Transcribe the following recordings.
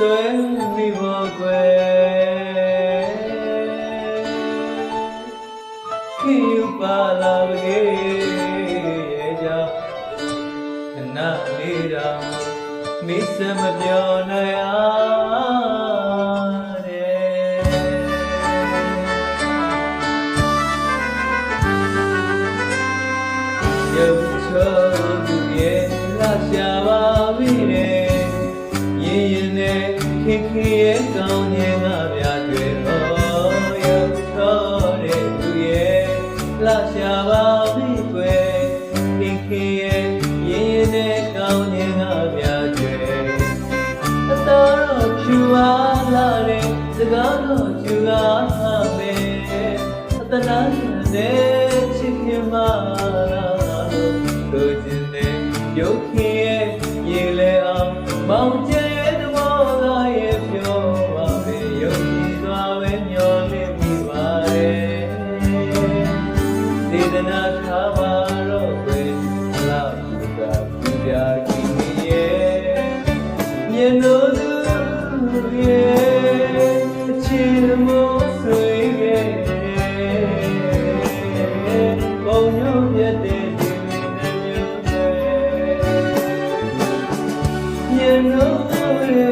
ဆွဲမိဖို့ကွယ်ခင်ယူပါလာပကေရဲ့ကြောင့်ခဏလေးတော့မိစမပြောနိုင်အောင် ခင်ခင်ရဲ့ကောင်းခြင်းကဗျာတွေ့တော့ရုပ်ချောတဲ့သူရဲ့လာရှာပါပြီကွယ်ခင်ခင်ရဲ့ရင်ရင်နဲ့ကောင်းခြင်းကဗျာတွေ့အတော်ဖြူအားလာတဲ့စကားတော့ကျူအားပဲအတနာနဲ့ချစ်ခင်ပါလားတို့ချင်းနဲ့ရုပ်ခင်ရဲ့ရေလေအောင်မောင်ကျဲ You know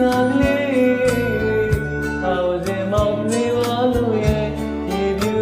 How's it, mom? Me, all the way. If you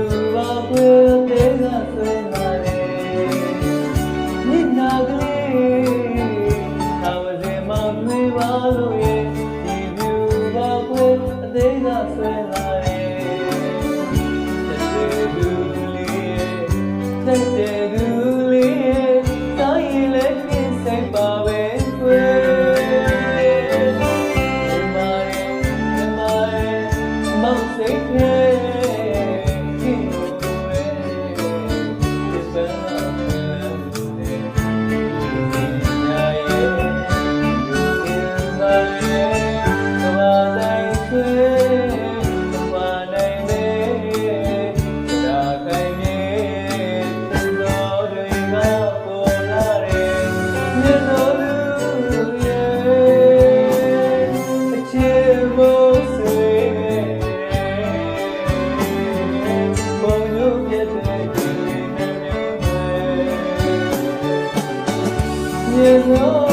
there's no